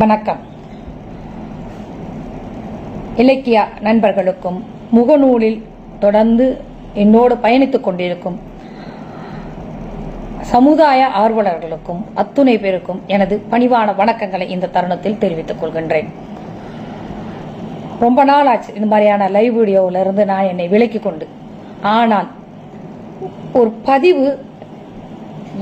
வணக்கம். இலக்கிய நண்பர்களுக்கும் முகநூலில் தொடர்ந்து என்னோடு பயணித்துக் கொண்டிருக்கும் சமுதாய ஆர்வலர்களுக்கும் அத்துணை பேருக்கும் எனது பணிவான வணக்கங்களை இந்த தருணத்தில் தெரிவித்துக் கொள்கின்றேன். ரொம்ப நாள் ஆச்சு இந்த மாதிரியான லைவ் வீடியோவிலிருந்து நான் என்னை விலக்கிக் கொண்டு. ஆனால் ஒரு பதிவு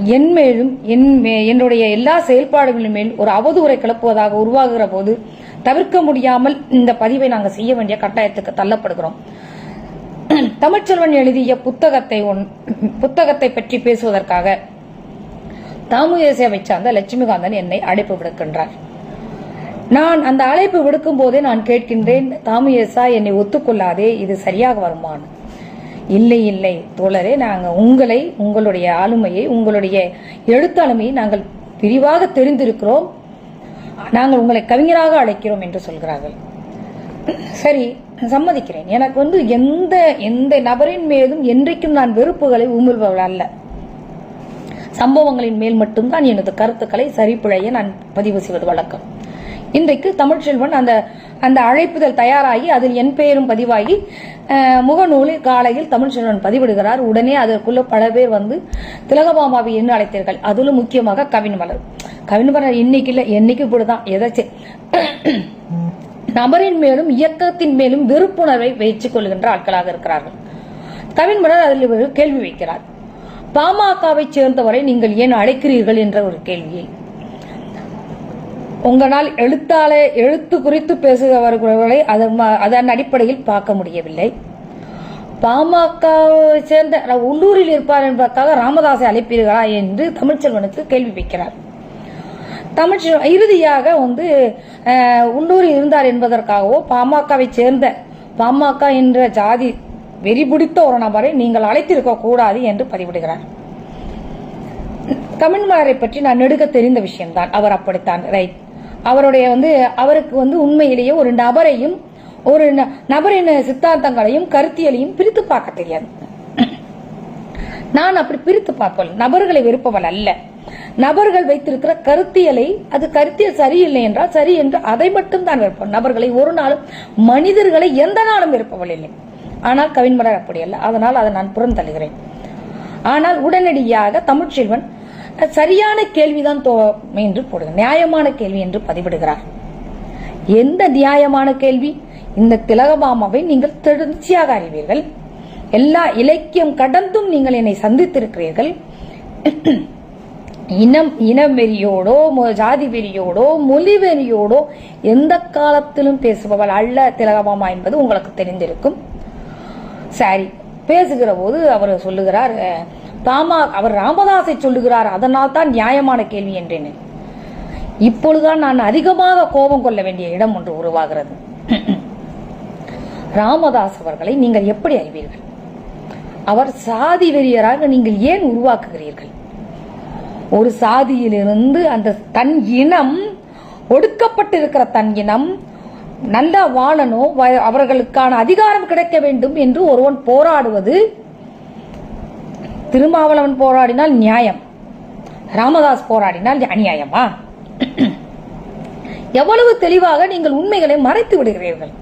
என் மேலும் என் மே- என்னுடைய எல்லா செயல்பாடுகளின் மேல் ஒரு அவதூறை கிளப்புவதாக உருவாகுற போது தவிர்க்க முடியாமல் இந்த பதிவை நாங்கள் செய்ய வேண்டிய கட்டாயத்துக்கு தள்ளப்படுகிறோம். தமிழ்ச்செல்வன் எழுதிய புத்தகத்தை ஒன் புத்தகத்தை பற்றி பேசுவதற்காக தாமுயசேவை சார்ந்த லட்சுமிகாந்தன் என்னை அழைப்பு விடுக்கின்றார். நான் அந்த அழைப்பு விடுக்கும் போதே நான் கேட்கின்றேன் தாமுயேசா என்னை ஒத்துக்கொள்ளாதே இது சரியாக வருமானம் இல்லை இல்லை. தோழரே நாங்கள் உங்களை உங்களுடைய ஆளுமையை உங்களுடைய எழுத்தாளுமையை நாங்கள் விரிவாக தெரிந்திருக்கிறோம். நாங்கள் உங்களை கவிஞராக அழைக்கிறோம் என்று சொல்கிறார்கள். சரி சம்மதிக்கிறேன். எனக்கு வந்து எந்த எந்த நபரின் மீதும் என்றைக்கும் நான் வெறுப்புகளை உமிழ்பவள் அல்ல. சம்பவங்களின் மேல் மட்டும்தான் எனது கருத்துக்களை சரிப்பிழைய நான் பதிவு செய்வது வழக்கம். இன்றைக்கு தமிழ்ச்செல்வன் அந்த அந்த அழைப்புதல் தயாராகி அதில் என் பெயரும் பதிவாகி முகநூலில் காலையில் தமிழ்ச்செல்வன் பதிவிடுகிறார். உடனே அதற்குள்ள பல பேர் வந்து திலகபாமாவை என்ன அழைத்தீர்கள்? அதிலும் முக்கியமாக கவின்மலர் கவின்மலர் இன்னைக்கு இல்லை என்னைக்கு இப்படிதான் எதாச்சும் நபரின் மேலும் இயக்கத்தின் மேலும் வெறுப்புணர்வை வைத்துக் கொள்கின்ற ஆட்களாக இருக்கிறார்கள். கவின்மலர் அதில் ஒரு கேள்வி வைக்கிறார். பாமகவை சேர்ந்தவரை நீங்கள் ஏன் அழைக்கிறீர்கள்? என்ற ஒரு கேள்வியை. உங்களால் எழுத்தாளே எழுத்து குறித்து பேசுகிறவர்களை அதன் அதன் அடிப்படையில் பார்க்க முடியவில்லை. பாமகவை சேர்ந்த உள்ளூரில் இருப்பார் என்பதற்காக ராமதாஸை அழைப்பீர்களா என்று தமிழ்ச்செல்வனுக்கு கேள்வி வைக்கிறார். தமிழ்ச்செல்வன் இறுதியாக வந்து உள்ளூரில் இருந்தார் என்பதற்காகவோ பாமகவை சேர்ந்த பாமக என்ற ஜாதி வெறி பிடித்த ஒரு நபரை நீங்கள் அழைத்திருக்க கூடாது என்று பதிவிடுகிறார். தமிழ்மலரை பற்றி நான் நெடுக தெரிந்த விஷயம்தான். அவர் அப்படித்தான். ரைட். அவருடைய வந்து அவருக்கு வந்து உண்மையிலேயே ஒரு நபரையும் ஒரு ந- நபரின் சித்தாந்தங்களையும் கருத்தியலையும் பிரித்து பார்க்க தெரியாது. நான் அப்படி பிரித்து பார்ப்பவள் நபர்களை வெறுப்பவள் அல்ல. நபர்கள் வைத்திருக்கிற கருத்தியலை அது கருத்தியல் சரியில்லை என்றால் சரி என்று அதை மட்டும் தான் வெறுப்பவள். நபர்களை ஒரு நாளும் மனிதர்களை எந்த நாளும் வெறுப்பவள் இல்லை. ஆனால் கவின்மலர் அப்படி அல்ல. அதனால் அதை நான் புறந்தள்ளுகிறேன். ஆனால் உடனடியாக தமிழ்ச்செல்வன் சரியான கேள்விதான் தோ என்று போடுங்க நியாயமான கேள்வி என்று பதிவிடுகிறார். எந்த நியாயமான கேள்வி? இந்த திலகபாமாவை நீங்கள் தொடர்ச்சியாக அறிவீர்கள். எல்லா இலக்கியம் கடந்தும் நீங்கள் என்னை சந்தித்திருக்கிறீர்கள். இனம் இனம் வெறியோடோ மொ- ஜாதி வெறியோடோ மொழி வெறியோடோ எந்த காலத்திலும் பேசுபவள் அல்ல திலகபாமா என்பது உங்களுக்கு தெரிந்திருக்கும். சரி பேசுகிற போது அவர் சொல்லுகிறார் தாமா அவர் ராமதாஸை சொல்லுகிறார் அதனால் தான் நியாயமான கேள்வி என்றேன். இப்பொழுதுதான் நான் அதிகமாக கோபம் கொள்ள வேண்டிய இடம் ஒன்று உருவாகிறது. ராமதாஸ் அவர்களை நீங்கள் எப்படி அறிவீர்கள்? அவர் சாதி வெறியராக நீங்கள் ஏன் உருவாக்குகிறீர்கள்? ஒரு சாதியிலிருந்து அந்த தன் இனம் ஒடுக்கப்பட்டிருக்கிற தன் இனம் நல்லா வாழணும் வ- அவர்களுக்கான அதிகாரம் கிடைக்க வேண்டும் என்று ஒருவன் போராடுவது திருமாவளவன் போராடினால் நியாயம். ராமதாஸ் போராடினால் அநியாயமா? எவ்வளவு தெளிவாக நீங்கள் உண்மைகளை மறைத்து விடுகிறீர்கள்.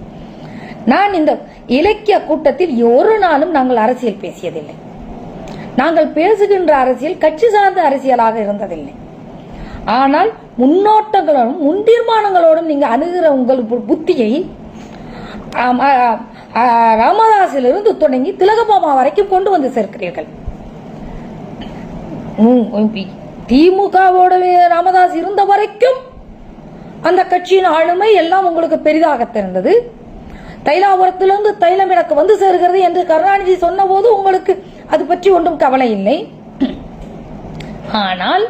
நான் இந்த இலக்கிய கூட்டத்தில் ஒரு நாளும் நாங்கள் அரசியல் பேசியதில்லை. நாங்கள் பேசுகின்ற அரசியல் கட்சி சார்ந்த அரசியலாக இருந்ததில்லை. ஆனால் முன்னோட்டங்களோடும் முன்தீர்மானங்களோடும் நீங்கள் அணுகிற உங்கள் பு- புத்தியை ராமதாஸிலிருந்து தொடங்கி திலகபாமா வரைக்கும் கொண்டு வந்து சேர்க்கிறீர்கள். திமுகவோடவே ராமதாஸ் இருந்த வரைக்கும் அந்த கட்சியின் ஆளுமை எல்லாம் உங்களுக்கு பெரிதாக தெரிந்தது. தைலாபுரத்திலிருந்து தைலம் எனக்கு வந்து சேர்கிறது என்று கருணாநிதி சொன்னபோது உங்களுக்கு அது பற்றி ஒன்றும் கவலை இல்லை. ஆனால்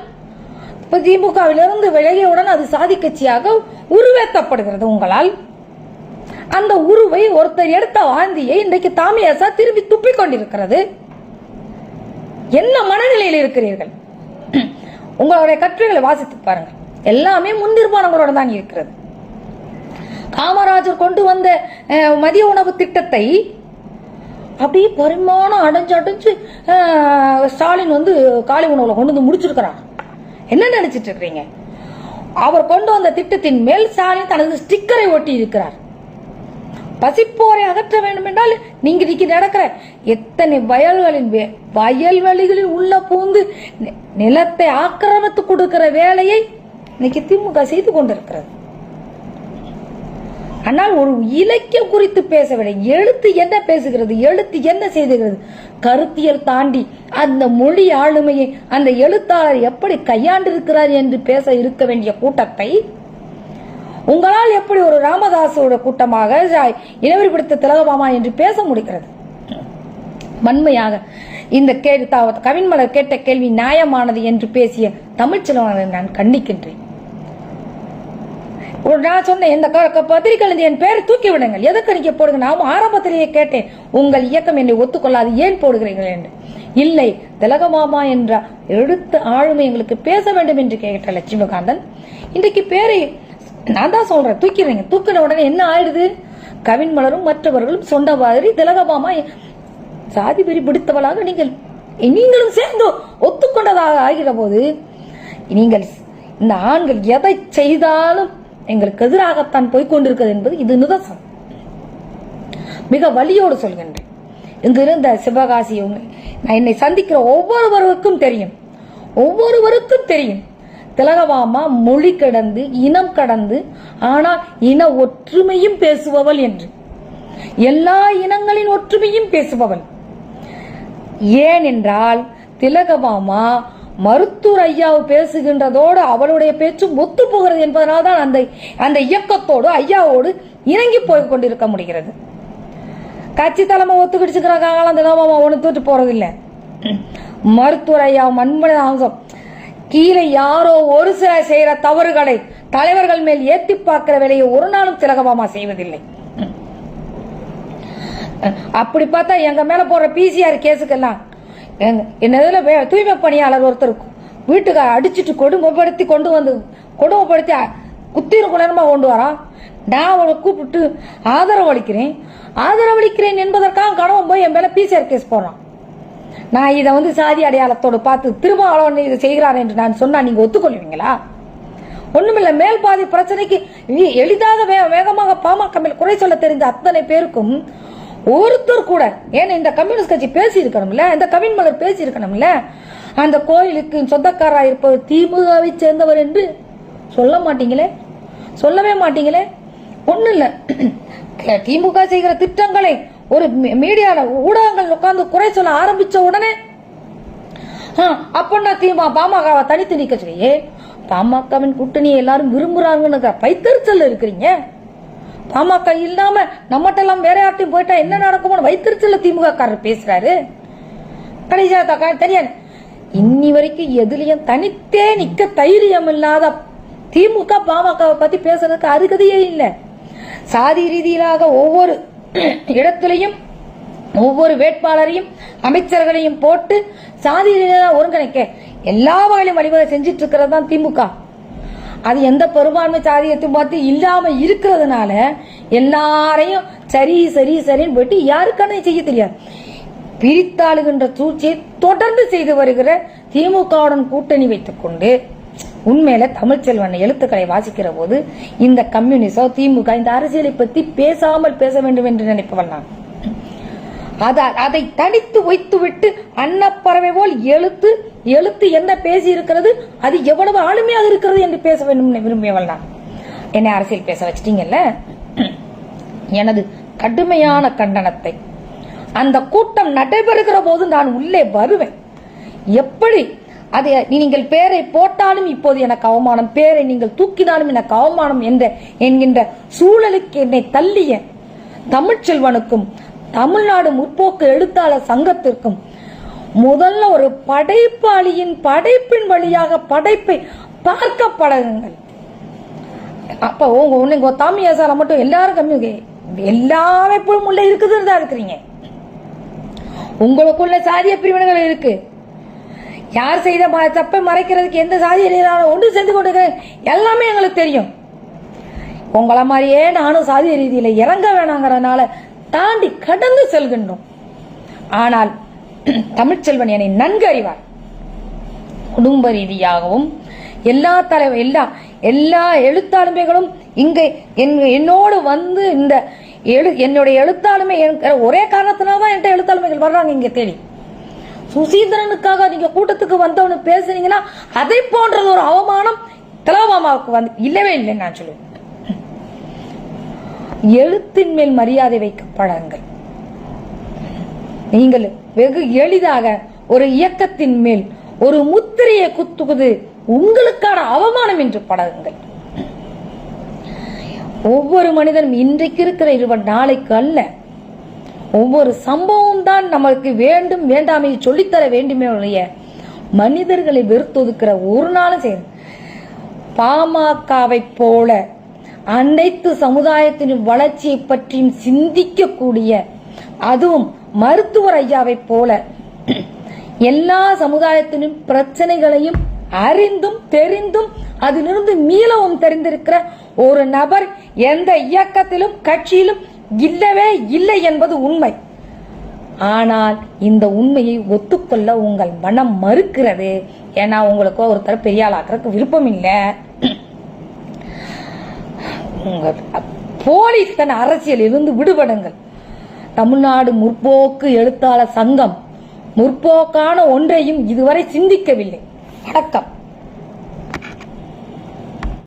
இப்போ திமுகவிலிருந்து விலகியவுடன் அது சாதி கட்சியாக உருவேற்றப்படுகிறது உங்களால். அந்த உருவை ஒருத்தர் எடுத்த வாந்தியை இன்றைக்கு தாமியாசா திரும்பி துப்பிக் கொண்டிருக்கிறது. என்ன மனநிலையில் இருக்கிறீர்கள்? உங்களுடைய கட்டுரைகளை வாசித்து பாருங்கள். எல்லாமே முன்தீர்மானங்களோட தான் இருக்கிறது. காமராஜர் கொண்டு வந்த மதிய உணவு திட்டத்தை அப்படியே பரிமாணம் அடைஞ்சு அடைஞ்சு ஸ்டாலின் வந்து காலை உணவுல கொண்டு வந்து முடிச்சிருக்கிறார். என்ன நினைச்சிட்டு இருக்கிறீங்க? அவர் கொண்டு வந்த திட்டத்தின் மேல் ஸ்டாலின் தனது ஸ்டிக்கரை ஒட்டி இருக்கிறார். பசிப்போரை அகற்ற வேண்டும் என்றால் நீங்க இன்னைக்கு நடக்கிற. எத்தனை வயல்களின் வே- வயல்வெளிகளில் உள்ள பூந்து நிலத்தை ஆக்கிரமித்து கொடுக்கிற வேலையை இன்னைக்கு திமுக செய்து கொண்டிருக்கிறது. ஆனால் ஒரு இலக்கியம் குறித்து பேசவில்லை. எழுத்து என்ன பேசுகிறது? எழுத்து என்ன செய்துகிறது? கருத்தியல் தாண்டி அந்த மொழி ஆளுமையை அந்த எழுத்தாளர் எப்படி கையாண்டிருக்கிறார் என்று பேச இருக்க வேண்டிய கூட்டத்தை உங்களால் எப்படி ஒரு ராமதாஸோட கூட்டமாக இளவரி பிடித்த திலகமாமா என்று பேச முடிகிறது? வன்மையாக இந்த கேள்வி கவின்மலர் கேட்ட கேள்வி நியாயமானது என்று பேசிய தமிழ்ச்செல்வனை நான் கண்டிக்கின்றேன். ஒரு நான் சொன்னேன் இந்த க- க- பத்திரிகையில் என் பேரை தூக்கி விடுங்கள். எதுக்கு நீங்க போடுங்க? நான் ஆரம்பத்திலேயே கேட்டேன். உங்கள் இயக்கம் என்னை ஒத்துக்கொள்ளாது. ஏன் போடுகிறீர்கள் என்று? இல்லை திலகமாமா என்ற எழுத்து ஆளுமை எங்களுக்கு பேச வேண்டும் என்று கேட்ட லட்சுமிகாந்தன் இன்றைக்கு பேரை நான் தான் சொல்றேன் தூக்கிறீங்க தூக்கின உடனே என்ன ஆயிடுது? கவின் மலரும் மற்றவர்களும் சொன்ன மாதிரி திலகபாமா சாதி வெறி பிடித்தவளாக நீங்கள் நீங்களும் சேர்ந்து ஒத்துக்கொண்டதாக ஆகிற போது நீங்கள் இந்த ஆண்கள் எதை செய்தாலும் எங்களுக்கு எதிராகத்தான் போய்க் கொண்டிருக்கிறது என்பது இது நிதர்சனம். மிக வலியோடு சொல்கின்றேன். இங்கு இருந்த சிவகாசி நான் என்னை சந்திக்கிற ஒவ்வொருவருக்கும் தெரியும். ஒவ்வொருவருக்கும் தெரியும். திலகவாமா மொழி கடந்து இனம் கடந்து ஆனால் இன ஒற்றுமையும் பேசுபவள் என்று. எல்லா இனங்களின் ஒற்றுமையும் பேசுபவள். ஏனென்றால் திலகபாமா மருத்துவர் ஐயாவை பேசுகின்றதோடு அவளுடைய பேச்சும் ஒத்து போகிறது என்பதனால் தான் அந்த அந்த இயக்கத்தோடு ஐயாவோடு இணங்கி போய் கொண்டிருக்க முடிகிறது. கட்சி தலைமை ஒத்துக்கிடுச்சுக்கிறாங்க அந்த திலகபாமா ஒன்று தூட்டு போறதில்லை. மருத்துவர் ஐயா மண்மனித அம்சம் கீழே யாரோ ஒரு சில செய்யற தவறுகளை தலைவர்கள் மேல் ஏத்தி பார்க்கிற வேலையை ஒரு நாளும் திலகமாமா செய்வதில்லை. அப்படி பார்த்தா எங்க மேல போற பிசிஆர் கேஸுக்கெல்லாம் என்னதுல என்ன தூய்மை பணியாளர் ஒருத்தர் வீட்டுக்கு அடிச்சிட்டு கொடுமைப்படுத்தி கொண்டு வந்து கொடுமைப்படுத்தி அ- குத்தீர கொண்டு வரான் நான் அவளை கூப்பிட்டு ஆதரவளிக்கிறேன் ஆதரவளிக்கிறேன் என்பதற்காக கணவன் போய் என் மேல பிசிஆர் கேஸ் போடுறான். நான் இதை வந்து சாதி அடையாளத்தோடு பார்த்து திரும்ப திருமாவளவன் இதை செய்கிறார் என்று நான் சொன்னால் நீங்கள் ஒத்துக்கொள்வீங்களா? ஒண்ணுமில்ல மேல் பாதி பிரச்சனைக்கு நீ- எளிதாக வே- வேகமாக பாமக மேல் குறை சொல்ல தெரிந்த அத்தனை பேருக்கும் ஒருத்தர் கூட ஏன்னா இந்த கம்யூனிஸ்ட் கட்சி பேசியிருக்கணும்ல? இந்த கவின் மலர் பேசியிருக்கணும்ல? அந்த கோயிலுக்கு சொந்தக்காரா இருப்பவர் திமுகவை சேர்ந்தவர் என்று சொல்ல மாட்டீங்களே? சொல்லவே மாட்டீங்களே? ஒன்றும் இல்லை திமுக செய்கிற திட்டங்களை ஒரு மீ- மீடியால ஊடகங்கள் உட்கார்ந்து குறை சொல்ல ஆரம்பிச்ச உடனே ஆ, அப்பன்னா தீமா பாமகவை தனித்து நிக்க சொல்லியே பாமகவின் கூட்டணி எல்லாரும் விரும்புறாங்கன்னு பைத்தறிச்சல் இருக்கிறீங்க? பாமக இல்லாம நம்மகிட்ட எல்லாம் வேற யார்ட்டையும் போயிட்டா என்ன நடக்குமோ வைத்திருச்சல திமுக காரர் பேசுறாரு. கடைசியா தக்கா தெரியாது. இன்னி வரைக்கும் எதுலயும் தனித்தே நிக்க தைரியம் இல்லாத திமுக பாமகவை பத்தி பேசுறதுக்கு அருகதையே இல்லை. சாதி ரீதியிலாக ஒவ்வொரு இடத்திலையும் ஒவ்வொரு வேட்பாளரையும் அமைச்சர்களையும் போட்டு சாதி ஒருங்கிணைக்க எல்லா வகையிலும் வழிவகை செஞ்சிட்டு இருக்கிறது தான் திமுக. அது எந்த பெரும்பான்மை சாதியத்தையும் பார்த்து இல்லாம இருக்கிறதுனால எல்லாரையும் சரி சரி சரின்னு போயிட்டு யாருக்கான செய்ய தெரியாது. பிரித்தாளுகின்ற சூழ்ச்சியை தொடர்ந்து செய்து வருகிற திமுகவுடன் கூட்டணி வைத்துக் கொண்டு உண்மையில தமிழ்ச்செல்வன் எழுத்துக்களை வாசிக்கிற போது இந்த கம்யூனிசம் திமுக இந்த அரசியலை பத்தி பேசாமல் பேச வேண்டும் என்று நினைப்பவன் நான். அதை தனித்து வைத்துவிட்டு அன்னப்பறவை போல் எழுத்து எழுத்து என்ன பேசி இருக்கிறது அது எவ்வளவு ஆளுமையாக இருக்கிறது என்று பேச வேண்டும் விரும்பியவள் நான். என்னை அரசியல் பேச வச்சிட்டீங்கல்ல? எனது கடுமையான கண்டனத்தை. அந்த கூட்டம் நடைபெறுகிற போது நான் உள்ளே வருவேன். எப்படி அது நீங்கள் பேரை போட்டாலும் இப்போது எனக்கு அவமானம் பேரை நீங்கள் தூக்கினாலும் எனக்கு அவமானம் என்ற என்கின்ற சூழலுக்கு என்னை தள்ளிய தமிழ்ச்செல்வனுக்கும் தமிழ்நாடு முற்போக்கு எழுத்தாளர் சங்கத்திற்கும் முதல்ல ஒரு படைப்பாளியின் படைப்பின் வழியாக படைப்பை பார்க்க பழகுங்கள். அப்ப உங்க உங்க தாமியாசால மட்டும் எல்லாரும் கம்மி எல்லா அமைப்பும் உள்ள இருக்குதுன்னு தான் இருக்கிறீங்க. உங்களுக்குள்ள சாதிய பிரிவினைகள் இருக்கு. யார் செய்த ம- தப்பை மறைக்கிறதுக்கு எந்த சாதிய ஒன்று செஞ்சு கொண்டிருக்கிறேன். எல்லாமே எங்களுக்கு தெரியும். உங்களை மாதிரியே நானும் சாதிய ரீதியில் இறங்க வேணாங்கிறனால தாண்டி கடந்து செல்கின்றோம். ஆனால் தமிழ்ச்செல்வன் என்னை நன்கு அறிவார். குடும்ப ரீதியாகவும் எல்லா தலைவர் எல்லா எல்லா எழுத்தாளுமைகளும் இங்கே என்- என்னோடு வந்து இந்த எழு என்னுடைய எழுத்தாளுமை ஒரே காரணத்தினால தான் என்கிட்ட எழுத்தாளுமைகள் வர்றாங்க இங்கே தேடி. சுசீந்திரனுக்காக நீங்க கூட்டத்துக்கு வந்தவனு பேசுனீங்கன்னா அதை போன்றது ஒரு அவமானம். திலகமாமாவுக்கு வந்து இல்லவே இல்லை நான் சொல்லுவேன். எழுத்தின் மேல் மரியாதை வைக்க பழங்கள் நீங்கள் வெகு எளிதாக ஒரு இயக்கத்தின் மேல் ஒரு முத்திரையை குத்துவது உங்களுக்கான அவமானம் என்று படகுங்கள். ஒவ்வொரு மனிதனும் இன்றைக்கு இருக்கிற இருவர் நாளைக்கு அல்ல. ஒவ்வொரு சம்பவம் தான் நமக்கு வேண்டும் வேண்டாமை சொல்லித்தர வேண்டுமே ஒழிய மனிதர்களை வெறுத்தொதுக்கிற ஒரு நாளும் செய்யும் பாமகவை போல அனைத்து சமுதாயத்தின் வளர்ச்சியை பற்றியும் சிந்திக்கக்கூடிய அதுவும் மருத்துவர் ஐயாவை போல எல்லா சமுதாயத்தினும் பிரச்சனைகளையும் அறிந்தும் தெரிந்தும் அதிலிருந்து மீளவும் தெரிந்திருக்கிற ஒரு நபர் எந்த இயக்கத்திலும் கட்சியிலும் இல்லவே இல்லை என்பது உண்மை. ஆனால் இந்த உண்மையை ஒத்துக்கொள்ள உங்கள் மனம் மறுக்கிறது ஏன்னா உங்களுக்கு ஒருத்தர் பெரிய ஆளாக்குறதுக்கு விருப்பம் இல்லை போலீஸ்தன் அரசியல் இருந்து விடுபடுங்கள். தமிழ்நாடு முற்போக்கு எழுத்தாளர் சங்கம் முற்போக்கான ஒன்றையும் இதுவரை சிந்திக்கவில்லை. வணக்கம்.